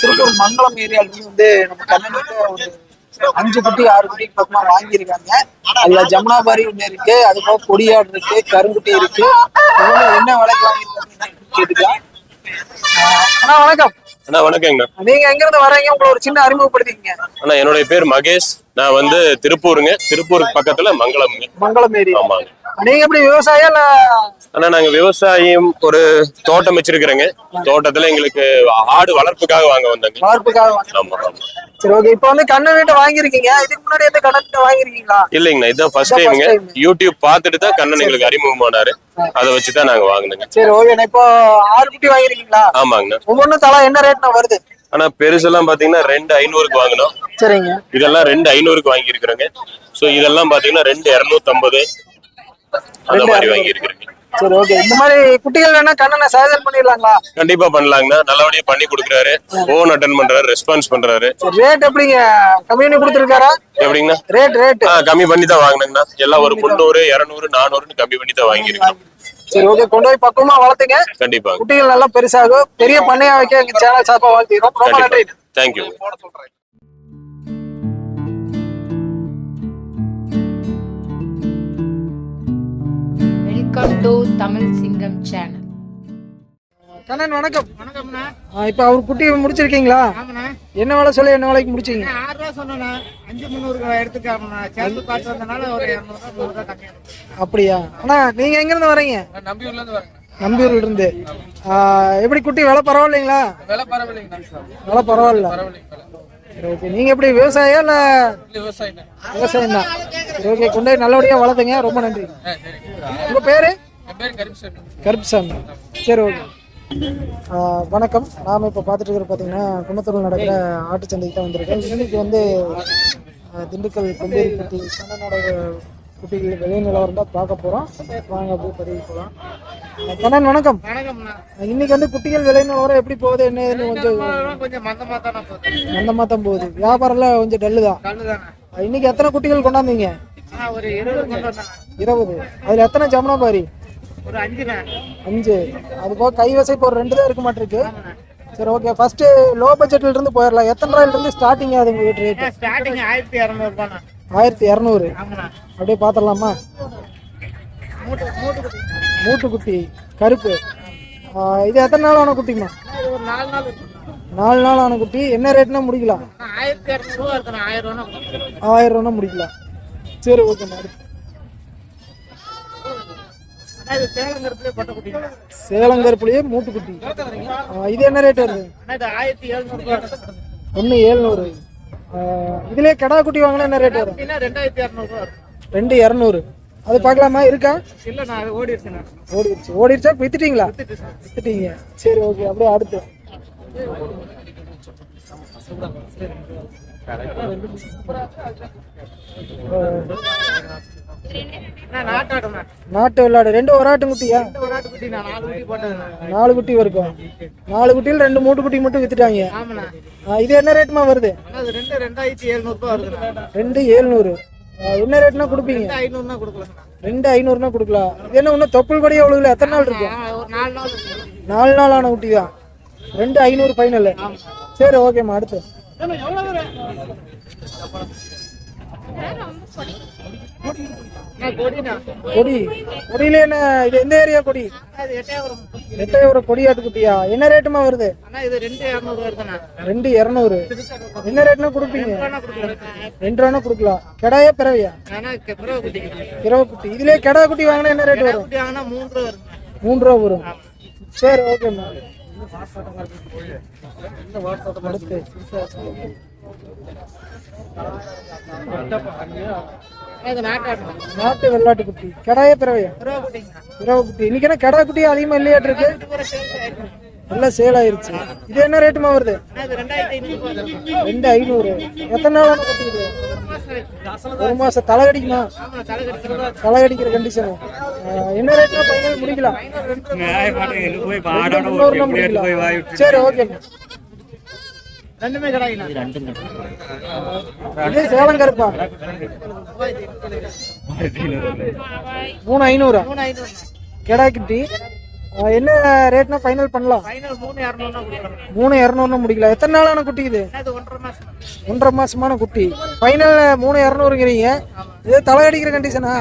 திருப்பூர் மங்களம் ஏரியால இருந்து வந்து நம்ம ஒரு அஞ்சு குட்டி ஆறு குட்டி பக்கமா வாங்கியிருக்காங்க. அதுல ஜமுனாபாரி ஒண்ணு இருக்கு அது போக கொடியாடு இருக்கு கருங்குட்டி இருக்கு. என்ன விலைக்கு ஆஹ் அண்ணா வணக்கம். அண்ணா வணக்கங்கண்ணா. நீங்க எங்க இருந்து வரீங்க உங்களை ஒரு சின்ன அறிமுகப்படுத்திக்கங்க. அண்ணா என்னுடைய பேர் மகேஷ். நான் வந்து திருப்பூருங்க. திருப்பூருக்கு பக்கத்துல மங்களம்ங்க. மங்களம் ஏரியா. ஆமாங்க. நீங்க எப்படி விவசாயம் அண்ணா நாங்க விவசாயம் ஒரு தோட்டம் வச்சிருக்கிறோங்க. தோட்டத்துல எங்களுக்கு ஆடு வளர்ப்புக்காக வாங்க வந்தாங்க. வளர்ப்புக்காக ஆமா சரி ஓகே இப்போ வந்து கண்ணு வீட்டை வாங்கியிருக்கீங்க. இதுக்கு முன்னாடி எந்த கண்ணன் வாங்கியிருக்கீங்களா? இல்லைங்கண்ணா இதுதான் ஃபர்ஸ்ட் டைமுங்க. யூடியூப் பார்த்துட்டு தான் கண்ணன் எங்களுக்கு அறிமுகமானாரு. அதை வச்சுதான் நாங்க வாங்கினோங்க. சரி ஓகே இப்போ ஆறு குட்டி வாங்கியிருக்கீங்களா? ஆமாங்கண்ணா. ஒவ்வொன்றும் தலா என்ன ரேட்னா வருது? ஆனா பெருசெல்லாம் பாத்தீங்கன்னா ரெண்டு ஐநூறுக்கு வாங்கினோம். சரிங்க. இதெல்லாம் ரெண்டு ஐநூறுக்கு வாங்கியிருக்கிறோங்க. ஸோ இதெல்லாம் பாத்தீங்கன்னா ரெண்டு இரநூத்தம்பது அந்த ரெண்டு மாதிரி 250. வாங்கியிருக்கிறேங்க. சரி ஓகே இந்த மாதிரி குட்டிகள் வேணா கண்ணனை சஜன் பண்ணிடலாங்களா? கண்டிப்பா பண்ணலாங்கண்ணா. நல்லபடியா பண்ணி கொடுக்குறாரு. போன் அட்டன் பண்றாரு ரெஸ்பான்ஸ் பண்றாரு. ரேட் எப்படிங்க? கம்மி பண்ணி கொடுத்துருக்காரா? எப்படிங்கண்ணா? ரேட் ரேட் கம்மி பண்ணி தான் வாங்கினேங்கண்ணா. எல்லாம் ஒரு முந்நூறு இரநூறு நானூறுன்னு கம்மி பண்ணி தான் வாங்கியிருக்கோம் சரி ஓகே கொண்டு போய் பக்குவமா வளர்த்துங்க. கண்டிப்பாங்க குட்டிகள் நல்லா பெருசாகும். பெரிய பண்ணையா வைக்க எங்க சேனல் சார்பா வாழ்த்துக்கிறோம். ரொம்ப நன்றி. கண்டிப்பா தேங்க்யூ வெல்கம் டு தமிழ் சிங்கம் சேனல் கண்ணன் வணக்கம். வணக்கம்ண்ணா. இப்ப அவர் குட்டி முடிச்சிருக்கீங்களா? ஆமாண்ணா. என்ன வேலை சொல்லி என்ன வேலைக்கு முடிச்சீங்க? ஆறு ரூபா சொன்னேண்ணா. அஞ்சு முந்நூறுக்கு எடுத்துக்காமண்ணா. சேர்ந்து பார்த்து வந்தனால ஒரு இரநூறுவா அப்படியா? அண்ணா நீங்க எங்க இருந்து வரீங்க நம்பியூர்ல இருந்து வரேன். நம்பியூர்ல இருந்து எப்படி குட்டி விலை பரவாயில்லைங்களா? விலை பரவாயில்லைங்கண்ணா. விலை பரவாயில்ல. ஓகே. நீங்க எப்படி விவசாயம் இல்ல விவசாயம் தான்? சரி ஓகே. கொண்டு போய் நல்லபடியா வளர்த்துங்க. ரொம்ப நன்றி. உங்க பேரு? கருப்சாமி சரி ஓகே. வணக்கம். நாம் இப்போ பார்த்துட்டு இருக்கிற பார்த்தீங்கன்னா குணத்தூரில் நடக்கிற ஆட்டுச்சந்தைக்கு தான் வந்திருக்கேன் இன்னைக்கு வந்து திண்டுக்கல் கொம்பேரி குட்டி கண்ணனோட குட்டிகள் வெளியே நிலவரம் தான் பார்க்க போகிறோம் வாங்க அப்படியே பதிவு போகலாம் கண்ணன் வணக்கம். வணக்கம்ண்ணா இன்னைக்கு வந்து குட்டிகள் விலை நிலவரம் எப்படி போகுது என்ன ஏதுன்னு கொஞ்சம் கொஞ்சம் மந்தமாக தானே போகுது. வியாபாரம்லாம் கொஞ்சம் டல்லு தான். இன்னைக்கு எத்தனை குட்டிகள் கொண்டாந்தீங்க? இருபது. அதில் எத்தனை ஜமுனா பாரி. ஒரு அஞ்சுண்ணா அஞ்சு. அது போக கைவசை இப்போ ஒரு ரெண்டு தான் இருக்க மாட்டிருக்கு. சரி ஓகே ஃபர்ஸ்ட் லோ பட்ஜெட்ல இருந்து போயிடலாம் எத்தனை ரூபாயில இருந்து ஸ்டார்டிங் ஆகுது உங்க வீட்டு ரேட் ஸ்டார்டிங் ஆயிரத்தி இரநூறுபாண்ணா ஆயிரத்தி இரநூறு அப்படியே பார்த்துடலாமா மூட்டு மூட்டு குட்டி. மூட்டு குட்டி கருப்பு இது எத்தனை நாள் ஆன குட்டிமா நாலு நாள். நாலு நாள் ஆன குட்டி. என்ன ரேட்னா முடிக்கலாம்? ஆயிரத்தி இரநூறுவா ஆயிரம் ரூபா. முடிக்கலாம். சரி ஓகேண்ணா அண்ணா சேலம் கருப்புலயே மூட்டு குட்டி. இது என்ன ரேட் வருது? ஒன்று ஏழ்நூறு இதுலயே கடா குட்டி வாங்கினா என்ன ரேட் வரும்? ரெண்டு இரநூறு. அது பார்க்கலாமா? இருக்கா? இல்லைண்ணா அது ஓடிடுச்சுண்ணா ஓடிடுச்சு ஓடிடுச்சா வித்துட்டீங்களா? வித்துட்டு சார். வித்துட்டீங்க. சரி ஓகே அப்படியே அடுத்து. நாட்டாடுண்ணா நாட்டு வெள்ளாடு ரெண்டு ஒரு ஆட்டு குட்டியா? நாலு குட்டி வரைக்கும் நாலு இருக்கும். நாலு குட்டியில் ரெண்டு மூட்டு குட்டி மட்டும் வித்துட்டாங்க. ஆ, இது என்ன ரேட்மா வருது? ரெண்டு ஏழ்நூறு. என்ன ரேட்னா கொடுப்பீங்க? ரெண்டு ஐநூறுனா கொடுக்கலாம். இது என்ன இன்னும் தொப்புள் கொடியே உழுகல எத்தனை நாள் இருக்கு? நாலு நாள் ஆன குட்டி தான். ரெண்டு ஐநூறு ஃபைனல் சரி ஓகேம்மா அடுத்து. கொடி. கொடியில என்ன இது எந்த ஏரியா கொடி? எட்டாயிரம் எட்டையோர கொடியாட்டு குட்டியா என்ன ரேட்டுமா வருது? அண்ணா இது ரெண்டு இரநூறு என்ன ரேட்னா கொடுப்பீங்க? ரெண்டு ரூபா கொடுக்கலாம். கெடாயா பிறவையா? பிறவை குட்டி இதுலயே கெடா குட்டி வாங்கினா என்ன ரேட் வரும்? மூணு ரூபா வரும். சரி ஓகேம்மா. அடுத்து. நாட்டு வெள்ளாட்டு குட்டி கெடாயா பிறவையா பிறவை குட்டி இன்னைக்கு என்ன கடா குட்டி அதிகமா இல்லையாட்டு இருக்கு எல்லாம் சேல் ஆயிருச்சு இது என்ன ரேட்டுமா வருது ரெண்டு ஐநூறு எத்தனை நாள் ஒரு மாசம் ஆயிடுச்சு. ஒரு மாசம் தலை கடிக்குமா ஆமா தலை அடிக்கிற கண்டிஷன் என்ன ரேட்னா ஃபைனல் முடிக்கலாம் ரெண்டு முந்நூறுனா முடிக்கலாம் சரி ஓகே ரெண்டுமே கிடையாது இதே சேலம் கருப்பா. மூணு ஐநூறா. மூணு ஐநூறு? கெடா குட்டி. ஆ, என்ன ரேட்னா ஃபைனல் பண்ணலாம்? மூணு இரநூறுனா முடிக்கல எத்தனை நாளான குட்டி இது? ஒன்றரை மாசம்? ஒன்றரை மாசமான குட்டி. ஃபைனல் மூணு இரநூறுங்கிறீங்க. இது தலை அடிக்கிற கண்டிஷனா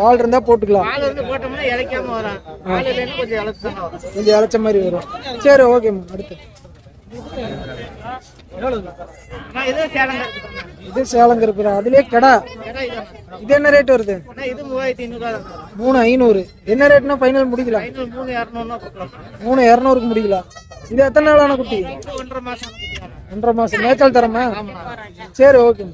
பால் இருந்தா போட்டுக்கலாம். கொஞ்சம் இழைச்சு இழைச்ச மாதிரி வரும். சரி ஓகேம்மா அடுத்து. இது சேலங்கருப்பு அதுலயே கடா. இது என்ன ரேட் வருது? மூணு ஐநூறு. என்ன ரேட்னா ஃபைனல் முடிக்கலாம் மூணு இரநூறுக்கு முடிக்கலாம் இது எத்தனை நாளான குட்டி? ஒன்றரை மாசம். ஒன்றரை மாசம் மேய்ச்சல் தரமா? சரி ஓகே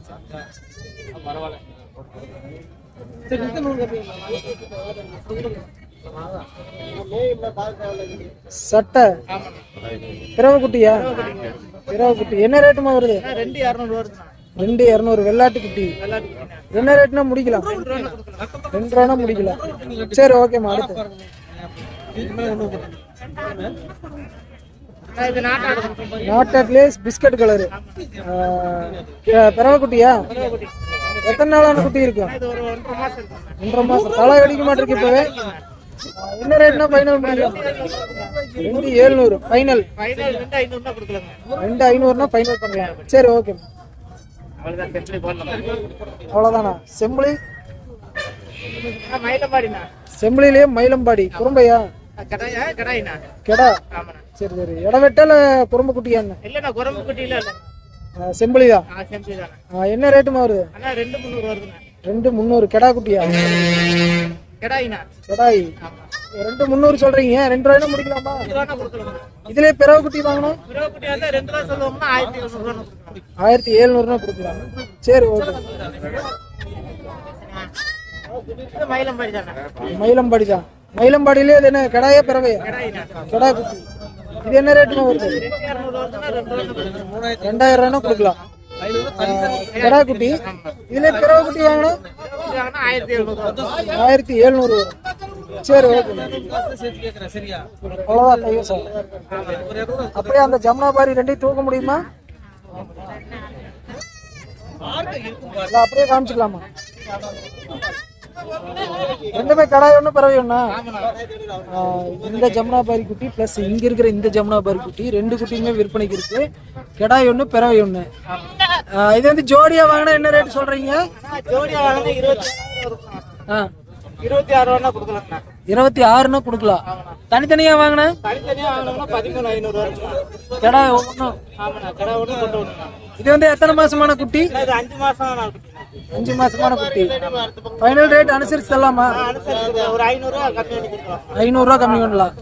சட்டை. பிறவை குட்டியா பிறவை குட்டி என்ன ரேட்டுமா வருது? ரெண்டு இரநூறு ரெண்டு இரநூறு வெள்ளாட்டு குட்டி என்ன ரேட்னா முடிக்கலாம். ரெண்டு ரூபா முடிக்கலாம். சரி ஓகேம்மா அடுத்து. ஆனா பிஸ்கட் கலரு. பிறவை குட்டியா எத்தனை நாளான குட்டி இருக்கும் ஒன்றரை மாசம். தலை கடிக்க மாட்டிருக்கு இப்பவே. என்ன ரேட்னா ஃபைனல் முடியும் ரெண்டு ஏழ்நூறு ஃபைனல் ஃபைனல் ரெண்டு ஐநூறுனா ஃபைனல் பண்ணலாம். சரி ஓகே அவ்வளோதான் செம்பிளி செம்பிளிலேயே மயிலம்பாடி. குறும்பையா? கெடா? சரி சரி. இடவெட்டல குறும்ப குட்டியாண்ணா இல்லைண்ணா குரம்பு குட்டியில இல்லை. செம்பிளி தான் என்ன ரேட்டுமா வருது? ரெண்டு முந்நூறு கெடா குட்டியா? கெடாய். ரெண்டு முந்நூறு சொல்றீங்க. ரெண்டு ரூபாய்னா முடிக்கலாமா? இதுலயே பிறவை குட்டி வாங்கணும். ஆயிரத்தி எழுநூறுனா கொடுக்கலாம். சரி ஓகே. இது மயிலம்பாடி தானே? மயிலம்பாடி தான். மயிலம்பாடியிலே இது என்ன கெடாயா பிறவையா? கடாயிண்ணா கெடா குட்டி. இது என்ன ரேட்டுமா வருது? ரெண்டாயிரம் ரூபாய்னா கொடுக்கலாம். ஆ, கெடா குட்டி. இதுல பிறவை குட்டி வாங்கணும். ஆயிரத்தி எழுநூறு. சரி ஓகே. அவ்வளோதான் சார். அப்படியே அந்த ஜமுனாபாரி ரெண்டையும் தூக்க முடியுமா? அப்படியே காமிச்சுக்கலாமா? ரெண்டுமே கடாய் ஒன்று பறவை ஒண்ணா? இந்த ஜமுனாபாரி குட்டி ப்ளஸ் இங்க இருக்கிற இந்த ஜமுனாபாரி குட்டி ரெண்டு குட்டியுமே விற்பனைக்கு இருக்கு. கடாய் ஒன்று பிறவை ஒன்று இது வந்து ஜோடியா வாங்கினா என்ன ரேட் சொல்றீங்க? ஜோடியா வாங்கினா இருபத்தி இருபத்தி ஆறு ரூபா கொடுக்கலாம்ண்ணா இருபத்தி ஆறுனா கொடுக்கலாம். தனித்தனியா வாங்கினா? தனித்தனியா வாங்கினோம்னா பதிமூணு ஐநூறு வருதுண்ணா கடாய் ஒன்றும் ஆமாண்ணா கடை ஒன்று கொண்டு வரணுண்ணா இது வந்து எத்தனை மாசமான குட்டி? அஞ்சு மாசம் அஞ்சு மாசமான குட்டி. ஃபைனல் ரேட் அனுசரிச்சு தரலாமா? ஒரு ஐநூறுரூவா கம்மி ஐநூறுரூவா கம்மி பண்ணலாம்.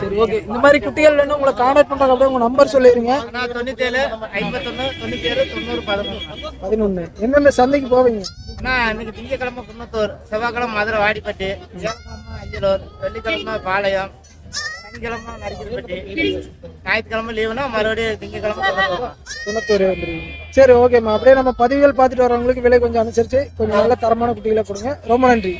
சரி ஓகே இந்த மாதிரி குட்டிகள் வேணும் உங்களை கான்டாக்ட் பண்றாங்க அப்படியே நம்பர் சொல்லிடுங்க நான் தொண்ணூத்தேழு ஐம்பத்தொன்று தொண்ணூத்தேழு தொண்ணூறு பதினொன்று பதினொன்று எந்தெந்த சந்தைக்கு போவீங்க? அண்ணா இன்னைக்கு திங்கக்கிழமை குன்னத்தூர் செவ்வாய்க்கிழமை மதுரை வாடிப்பட்டி அஞ்சலூர் வெள்ளிக்கிழமை பாளையம் ஞாயிற்றுக்கிழமை லீவுனா மறுபடியும் திங்கக்கிழமை குணத்தூர் வந்துருவீங்க சரி ஓகேம்மா அப்படியே நம்ம பதிவுகள் பார்த்துட்டு வரவங்களுக்கு விலை கொஞ்சம் அனுசரிச்சு கொஞ்சம் நல்ல தரமான குட்டிகளை கொடுங்க. ரொம்ப நன்றி.